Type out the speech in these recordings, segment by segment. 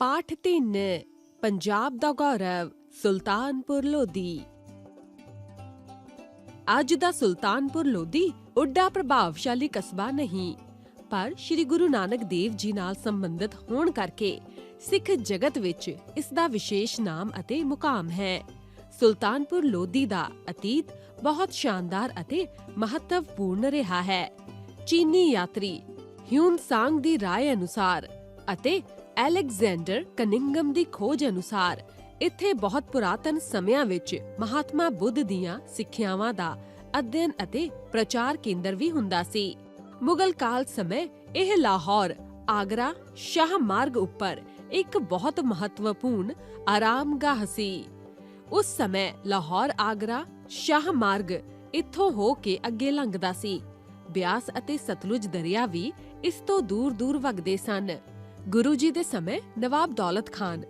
ਪਾਠ 3 ਪੰਜਾਬ ਦਾ ਗੌਰਵ, ਸੁਲਤਾਨਪੁਰ ਲੋਧੀ। ਅੱਜ ਦਾ ਸੁਲਤਾਨਪੁਰ ਲੋਧੀ ਉੱਡਾ ਪ੍ਰਭਾਵਸ਼ਾਲੀ ਕਸਬਾ ਨਹੀਂ, ਪਰ ਸ੍ਰੀ ਗੁਰੂ ਨਾਨਕ ਦੇਵ ਜੀ ਨਾਲ ਸੰਬੰਧਿਤ ਹੋਣ ਕਰਕੇ ਸਿੱਖ ਜਗਤ ਵਿੱਚ ਇਸ ਦਾ ਵਿਸ਼ੇਸ਼ ਨਾਮ ਅਤੇ ਮੁਕਾਮ ਹੈ। ਸੁਲਤਾਨਪੁਰ ਲੋਧੀ ਦਾ ਅਤੀਤ ਬਹੁਤ ਸ਼ਾਨਦਾਰ ਅਤੇ ਮਹੱਤਵਪੂਰਨ ਰਿਹਾ ਹੈ। ਚੀਨੀ ਯਾਤਰੀ ਹਿਊਨ ਸਾਂਗ ਦੀ ਰਾਏ ਅਨੁਸਾਰ ਅਤੇ ਅਲੈਗਜ਼ੈਂਡਰ ਕਨਿੰਗਮ ਦੀ ਖੋਜ ਅਨੁਸਾਰ, ਇੱਥੇ ਬਹੁਤ ਪੁਰਾਤਨ ਸਮਿਆਂ ਵਿੱਚ ਮਹਾਤਮਾ ਬੁੱਧ ਦੀਆਂ ਸਿੱਖਿਆਵਾਂ ਦਾ ਅਧਿਐਨ ਅਤੇ ਪ੍ਰਚਾਰ ਕੇਂਦਰ ਵੀ ਹੁੰਦਾ ਸੀ। ਮੁਗਲ ਕਾਲ ਸਮੇਂ ਇਹ ਲਾਹੌਰ, ਆਗਰਾ, ਸ਼ਾਹ ਮਾਰਗ ਉੱਪਰ ਇੱਕ ਬਹੁਤ ਮਹੱਤਵਪੂਰਨ ਆਰਾਮਗਾਹ ਸੀ। ਉਸ ਸਮੇਂ ਲਾਹੌਰ, ਆਗਰਾ, ਸ਼ਾਹ ਮਾਰਗ ਇੱਥੋਂ ਹੋ ਕੇ ਅੱਗੇ ਲੰਘਦਾ ਸੀ। ਬਿਆਸ ਅਤੇ ਸਤਲੁਜ ਦਰਿਆ ਵੀ ਇਸ ਤੋਂ ਦੂਰ-ਦੂਰ ਵਗਦੇ ਸਨ। ਗੁਰੂ ਜੀ ਦੇ ਸਮੇਂ ਨਵਾਬ ਦੌਲਤ ਖਾਨ,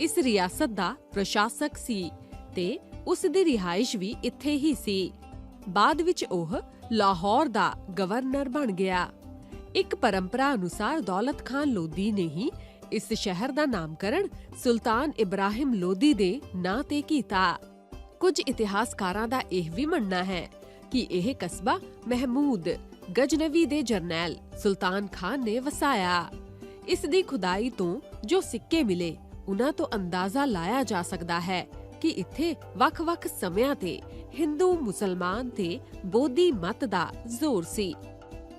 ਇਸ ਰਿਆਸਤ ਦਾ ਪ੍ਰਸ਼ਾਸਕ ਸੀ ਤੇ ਉਸ ਦੀ ਰਿਹਾਇਸ਼ ਵੀ ਇੱਥੇ ਹੀ ਸੀ। ਬਾਅਦ ਵਿੱਚ ਉਹ ਲਾਹੌਰ ਦਾ ਗਵਰਨਰ ਬਣ ਗਿਆ। ਇੱਕ ਪਰੰਪਰਾ ਅਨੁਸਾਰ ਦੌਲਤ ਖਾਨ ਲੋਧੀ ਨੇ ਹੀ ਇਸ ਸ਼ਹਿਰ ਦਾ ਨਾਮਕਰਨ ਸੁਲਤਾਨ ਇਬਰਾਹਿਮ ਲੋਧੀ ਦੇ ਨਾਂ ਤੇ ਕੀਤਾ। ਕੁਝ ਇਤਿਹਾਸਕਾਰਾਂ ਦਾ ਇਹ ਵੀ ਮੰਨਣਾ ਹੈ ਕਿ ਇਹ ਕਸਬਾ ਮਹਿਮੂਦ, ਗਜਨਵੀ ਦੇ ਜਰਨੈਲ ਸੁਲਤਾਨ ਖਾਨ ਨੇ ਵਸਾਇਆ। ਇਸ ਦੀ ਖੁਦਾਈ ਤੋਂ ਜੋ ਸਿੱਕੇ ਮਿਲੇ ਉਹਨਾਂ ਤੋਂ ਅੰਦਾਜ਼ਾ ਲਾਇਆ ਜਾ ਸਕਦਾ ਹੈ ਕਿ ਇੱਥੇ ਵੱਖ-ਵੱਖ ਸਮਿਆਂ ਤੇ ਹਿੰਦੂ, ਮੁਸਲਮਾਨ ਤੇ ਬੋਧੀ ਮਤ ਦਾ ਜ਼ੋਰ ਸੀ।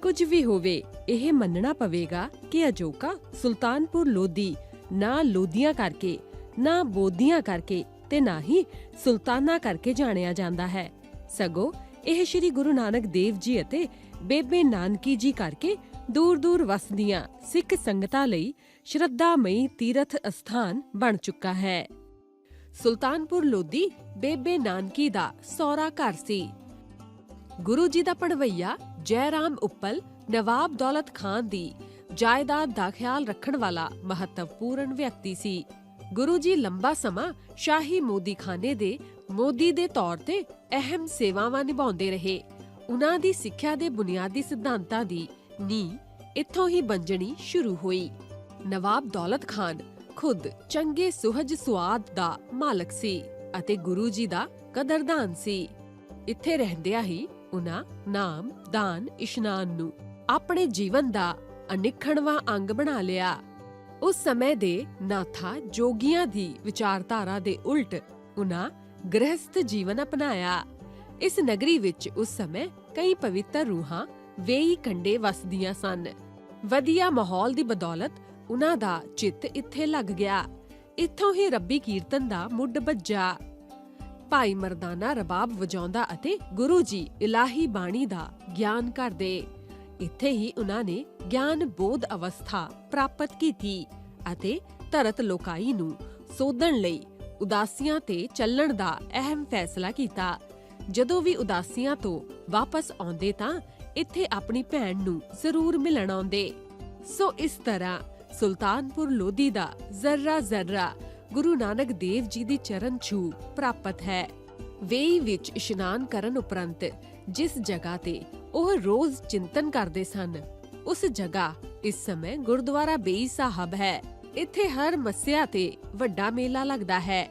ਕੁਝ ਵੀ ਹੋਵੇ, ਇਹ ਮੰਨਣਾ ਪਵੇਗਾ ਕਿ ਅਜੋਕਾ ਸੁਲਤਾਨਪੁਰ ਲੋਧੀ ਨਾ ਲੋਧੀਆਂ ਕਰਕੇ, ਨਾ ਬੋਧੀਆਂ ਕਰਕੇ ਤੇ ਨਾ ਹੀ ਸੁਲਤਾਨਾ ਕਰਕੇ ਜਾਣਿਆ ਜਾਂਦਾ ਹੈ। ਸਗੋਂ ਇਹ ਸ੍ਰੀ ਗੁਰੂ ਨਾਨਕ ਦੇਵ ਜੀ ਅਤੇ ਬੇਬੇ ਨਾਨਕੀ ਜੀ ਕਰਕੇ ਦੂਰ-ਦੂਰ ਵਸਦੀਆਂ ਸਿੱਖ ਸੰਗਤਾਂ ਲਈ ਸ਼ਰਧਾਮਈ ਤੀਰਥ ਅਸਥਾਨ ਬਣ ਚੁੱਕਾ ਹੈ। ਸੁਲਤਾਨਪੁਰ ਲੋਧੀ ਬੇਬੇ ਨਾਨਕੀ ਦਾ ਸੌਰਾ ਘਰ ਸੀ। ਗੁਰੂ ਜੀ ਦਾ ਪੜਵਈਆ ਜੈਰਾਮ ਉੱਪਲ ਨਵਾਬ ਦੌਲਤ ਖਾਨ ਦੀ ਜਾਇਦਾਦ ਦਾ ਖਿਆਲ ਰੱਖਣ ਵਾਲਾ ਮਹੱਤਵਪੂਰਨ ਵਿਅਕਤੀ ਸੀ। ਗੁਰੂ ਜੀ ਲੰਬਾ ਸਮਾਂ ਸ਼ਾਹੀ ਮੋਦੀਖਾਨੇ ਦੇ ਮੋਦੀ ਦੇ ਤੌਰ ਤੇ ਅਹਿਮ ਸੇਵਾਵਾਂ ਨਿਭਾਉਂਦੇ ਰਹੇ। ਉਹਨਾਂ ਦੀ ਸਿੱਖਿਆ ਦੇ ਬੁਨਿਆਦੀ ਸਿਧਾਂਤਾਂ ਦੀ ਨੀ ਇੱਥੋਂ ਹੀ ਬੰਜਣੀ ਸ਼ੁਰੂ ਹੋਈ। ਨਵਾਬ ਦੌਲਤ ਖਾਨ ਖੁਦ ਚੰਗੇ ਸੁਹਜ ਸੁਆਦ ਦਾ ਮਾਲਕ ਸੀ ਅਤੇ ਗੁਰੂ ਜੀ ਦਾ ਕਦਰਦਾਨ ਸੀ। ਇੱਥੇ ਰਹਿੰਦਿਆਂ ਹੀ ਉਹਨਾਂ ਨਾਮ, ਦਾਨ, ਇਸ਼ਨਾਨ ਨੂੰ ਆਪਣੇ ਜੀਵਨ ਦਾ ਅਨਿਖਣਵਾ ਅੰਗ ਬਣਾ ਲਿਆ। ਉਸ ਸਮੇਂ ਦੇ ਨਾਥਾ ਜੋਗੀਆਂ ਦੀ ਵਿਚਾਰਧਾਰਾ ਦੇ ਉਲਟ ਉਹਨਾਂ ਗ੍ਰਹਸਥ ਜੀਵਨ ਅਪਣਾਇਆ। ਇਸ ਨਗਰੀ ਵਿੱਚ ਉਸ ਸਮੇਂ ਕਈ ਪਵਿੱਤਰ ਰੂਹਾਂ ਵੇਈ ਕੰਡੇ ਵਸਦੀਆਂ ਸਨ। ਵਧੀਆ ਮਾਹੌਲ ਦੀ ਬਦੌਲਤ ਉਹਨਾਂ ਦਾ ਚਿੱਤ ਇੱਥੇ ਲੱਗ ਗਿਆ। ਇੱਥੋਂ ਹੀ ਰੱਬੀ ਕੀਰਤਨ ਦਾ ਮੁੱਢ ਬੱਜਾ ਭਾਈ ਮਰਦਾਨਾ ਰਬਾਬ ਵਜਾਉਂਦਾ ਅਤੇ ਗੁਰੂ ਜੀ ਇਲਾਹੀ ਬਾਣੀ ਦਾ ਗਿਆਨ ਕਰਦੇ। ਇੱਥੇ ਹੀ ਉਹਨਾਂ ਨੇ ਗਿਆਨ ਬੋਧ ਅਵਸਥਾ ਪ੍ਰਾਪਤ ਕੀਤੀ ਅਤੇ ਧਰਤ ਲੋਕਾਈ ਨੂੰ ਸੋਧਣ ਲਈ ਉਦਾਸੀਆਂ ਤੇ ਚੱਲਣ ਦਾ ਅਹਿਮ ਫੈਸਲਾ ਕੀਤਾ। ਜਦੋਂ ਵੀ ਉਦਾਸੀਆਂ ਤੋਂ ਵਾਪਸ ਆਉਂਦੇ ਤਾਂ ਇੱਥੇ ਆਪਣੀ ਭੈਣ ਨੂੰ ਜ਼ਰੂਰ ਮਿਲਣ ਆਉਂਦੇ। ਸੋ ਇਸ ਤਰ੍ਹਾਂ ਸੁਲਤਾਨਪੁਰ ਲੋਧੀ ਦਾ ਜ਼ਰਰਾ ਜ਼ਰਰਾ ਗੁਰੂ ਨਾਨਕ ਦੇਵ ਜੀ ਦੀ ਚਰਨ ਛੂ ਪ੍ਰਾਪਤ ਹੈ। ਵੇਈ ਵਿੱਚ ਇਸ਼ਨਾਨ ਕਰਨ ਉਪਰੰਤ ਜਿਸ ਜਗ੍ਹਾ ਤੇ ਉਹ ਰੋਜ਼ ਚਿੰਤਨ ਕਰਦੇ ਸਨ, ਉਸ ਜਗ੍ਹਾ ਇਸ ਸਮੇਂ ਗੁਰਦੁਆਰਾ ਬੇਈ ਸਾਹਿਬ ਹੈ। ਇੱਥੇ ਹਰ ਮੱਸਿਆ ਤੇ ਵੱਡਾ ਮੇਲਾ ਲੱਗਦਾ ਹੈ।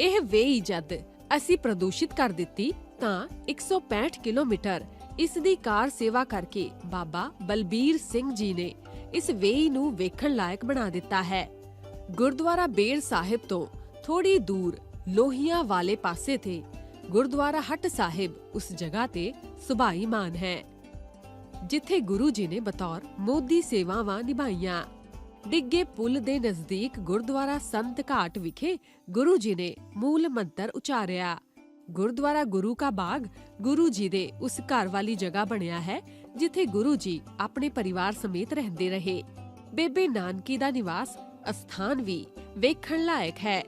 ਇਹ ਵੇਈ ਜਦ ਅਸੀਂ ਪ੍ਰਦੂਸ਼ਿਤ ਕਰ ਦਿੱਤੀ ਤਾਂ 165 ਕਿਲੋਮੀਟਰ ਇਸ ਦੀ ਕਾਰ ਸੇਵਾ ਕਰਕੇ ਬਾਬਾ ਬਲਬੀਰ ਸਿੰਘ ਜੀ ਨੇ ਇਸ ਵੇਈ ਨੂੰ ਵੇਖਣ ਲਾਇਕ ਬਣਾ ਦਿੱਤਾ ਹੈ। ਗੁਰਦੁਆਰਾ ਬੇਰ ਸਾਹਿਬ ਤੋਂ ਥੋੜੀ ਦੂਰ ਲੋਹੀਆਂ ਵਾਲੇ ਪਾਸੇ ਤੇ ਗੁਰਦੁਆਰਾ ਹਟ ਸਾਹਿਬ ਉਸ ਜਗ੍ਹਾ ਤੇ ਸੁਭਾਈ ਮਾਨ ਹੈ, ਜਿੱਥੇ ਗੁਰੂ ਜੀ ਨੇ ਬਤੌਰ ਮੋਦੀ ਸੇਵਾਵਾਂ ਨਿਭਾਈਆਂ। ਡਿੱਗੇ ਪੁਲ ਦੇ ਨਜ਼ਦੀਕ ਗੁਰਦੁਆਰਾ ਸੰਤ ਘਾਟ ਵਿਖੇ ਗੁਰੂ ਜੀ ਨੇ ਮੂਲ ਮੰਤਰ ਉਚਾਰਿਆ। ਗੁਰਦੁਆਰਾ ਗੁਰੂ ਕਾ ਬਾਗ ਗੁਰੂ ਜੀ ਦੇ ਉਸ ਘਰ ਵਾਲੀ ਜਗ੍ਹਾ ਬਣਿਆ ਹੈ, ਜਿੱਥੇ ਗੁਰੂ ਜੀ ਆਪਣੇ ਪਰਿਵਾਰ ਸਮੇਤ ਰਹਿੰਦੇ ਰਹੇ। ਬੇਬੇ ਨਾਨਕੀ ਦਾ ਨਿਵਾਸ ਅਸਥਾਨ ਵੀ ਵੇਖਣ ਲਾਇਕ ਹੈ।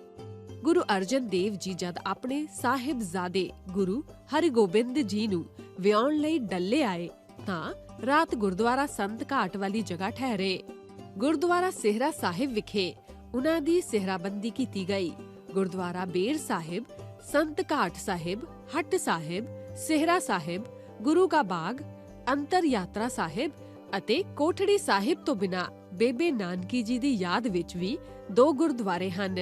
ਗੁਰੂ ਅਰਜਨ ਦੇਵ ਜੀ ਜਦ ਆਪਣੇ ਸਾਹਿਬਜ਼ਾਦੇ ਗੁਰੂ ਹਰਿਗੋਬਿੰਦ ਜੀ ਨੂੰ ਵਿਆਉਣ ਲਈ ਡੱਲੇ ਆਏ, ਤਾਂ ਰਾਤ ਗੁਰਦੁਆਰਾ ਸੰਤ ਘਾਟ ਵਾਲੀ ਜਗ੍ਹਾ ਠਹਿਰੇ। ਗੁਰਦੁਆਰਾ ਸਿਹਰਾ ਸਾਹਿਬ ਵਿਖੇ ਉਹਨਾਂ ਦੀ ਸਿਹਰਾਬੰਦੀ ਕੀਤੀ ਗਈ। ਗੁਰਦੁਆਰਾ ਬੇਰ ਸਾਹਿਬ ਸੰਤ ਘਾਟ ਸਾਹਿਬ, ਹੱਟ ਸਾਹਿਬ, ਸਿਹਰਾ ਸਾਹਿਬ, ਗੁਰੂ ਕਾ ਬਾਗ, ਅੰਤਰ ਯਾਤਰਾ ਸਾਹਿਬ ਅਤੇ ਕੋਠੜੀ ਸਾਹਿਬ ਤੋਂ ਬਿਨਾ ਬੇਬੇ ਨਾਨਕੀ ਜੀ ਦੀ ਯਾਦ ਵਿੱਚ ਵੀ ਦੋ ਗੁਰਦੁਆਰੇ ਹਨ।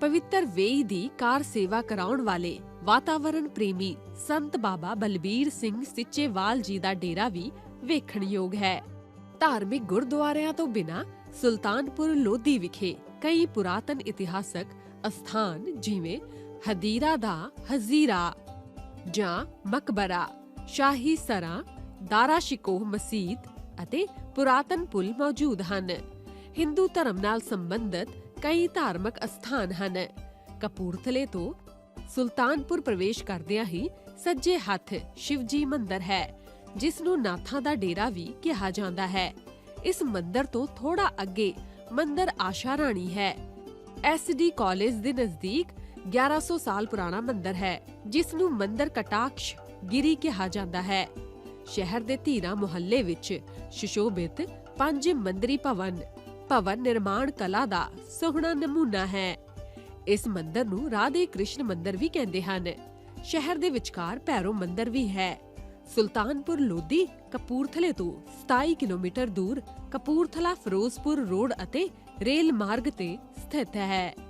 ਪਵਿੱਤਰ ਵੇਈ ਦੀ ਕਾਰ ਸੇਵਾ ਕਰਾਉਣ ਵਾਲੇ ਵਾਤਾਵਰਣ ਪ੍ਰੇਮੀ ਸੰਤ ਬਾਬਾ ਬਲਬੀਰ ਸਿੰਘ ਸਿੱਚੇਵਾਲ ਜੀ ਦਾ ਡੇਰਾ ਵੀ ਵੇਖਣਯੋਗ ਹੈ। ਧਾਰਮਿਕ ਗੁਰਦੁਆਰਿਆਂ ਤੋਂ ਬਿਨਾ ਸੁਲਤਾਨਪੁਰ ਲੋਧੀ ਵਿਖੇ ਕਈ ਪੁਰਾਤਨ ਇਤਿਹਾਸਕ ਅਸਥਾਨ ਜਿਵੇਂ ਹਦੀਰਾ ਦਾ ਹਜ਼ੀਰਾ ਜਾਂ ਮਕਬਰਾ, ਸ਼ਾਹੀ ਸਰਾਂ, ਦਾਰਾ ਸ਼ਿਕੋਹ ਮਸਜਿਦ ਅਤੇ ਪੁਰਾਤਨ ਪੁਲ ਮੌਜੂਦ ਹਨ। ਹਿੰਦੂ ਧਰਮ ਨਾਲ ਸੰਬੰਧਿਤ ਕਈ ਧਾਰਮਿਕ ਅਸਥਾਨ ਹਨ। ਕਪੂਰਥਲੇ ਤੋਂ ਸੁਲਤਾਨਪੁਰ ਪ੍ਰਵੇਸ਼ ਕਰਦਿਆਂ ਹੀ ਸੱਜੇ ਹੱਥ ਸ਼ਿਵਜੀ ਮੰਦਿਰ ਹੈ, ਜਿਸ ਨੂੰ ਨਾਥਾਂ ਦਾ ਡੇਰਾ ਵੀ ਕਿਹਾ ਜਾਂਦਾ ਹੈ। ਇਸ ਮੰਦਿਰ ਤੋਂ ਥੋੜਾ ਅੱਗੇ ਮੰਦਿਰ ਆਸ਼ਾ ਰਾਣੀ ਹੈ। ਐਸਡੀ ਕਾਲਜ ਦੇ ਨਜ਼ਦੀਕ 1100 ਸਾਲ ਪੁਰਾਣਾ ਮੰਦਿਰ ਹੈ, ਜਿਸ ਨੂੰ ਮੰਦਿਰ ਕਟਾਕਸ਼ ਗਿਰੀ ਕਿਹਾ ਜਾਂਦਾ ਹੈ। ਸ਼ਹਿਰ ਦੇ ਧੀਰਾ ਮੁਹੱਲੇ ਵਿੱਚ ਸ਼ਿਸ਼ੋਭਿਤ ਪੰਜ ਮੰਦਰੀ ਭਵਨ ਭਵਨ ਨਿਰਮਾਣ ਕਲਾ ਦਾ ਸੋਹਣਾ ਨਮੂਨਾ ਹੈ। ਇਸ ਮੰਦਿਰ ਨੂੰ ਰਾਧੇ ਕ੍ਰਿਸ਼ਨ ਮੰਦਿਰ ਵੀ ਕਹਿੰਦੇ ਹਨ। ਸ਼ਹਿਰ ਦੇ ਵਿਚਕਾਰ ਭੈਰੋ ਮੰਦਿਰ ਵੀ ਹੈ। ਸੁਲਤਾਨਪੁਰ ਲੋਧੀ ਕਪੂਰਥਲੇ ਤੋਂ 27 ਕਿਲੋਮੀਟਰ ਦੂਰ ਕਪੂਰਥਲਾ, ਫਿਰੋਜ਼ਪੁਰ ਰੋਡ ਅਤੇ ਰੇਲ ਮਾਰਗ ਤੇ ਸਥਿਤ ਹੈ।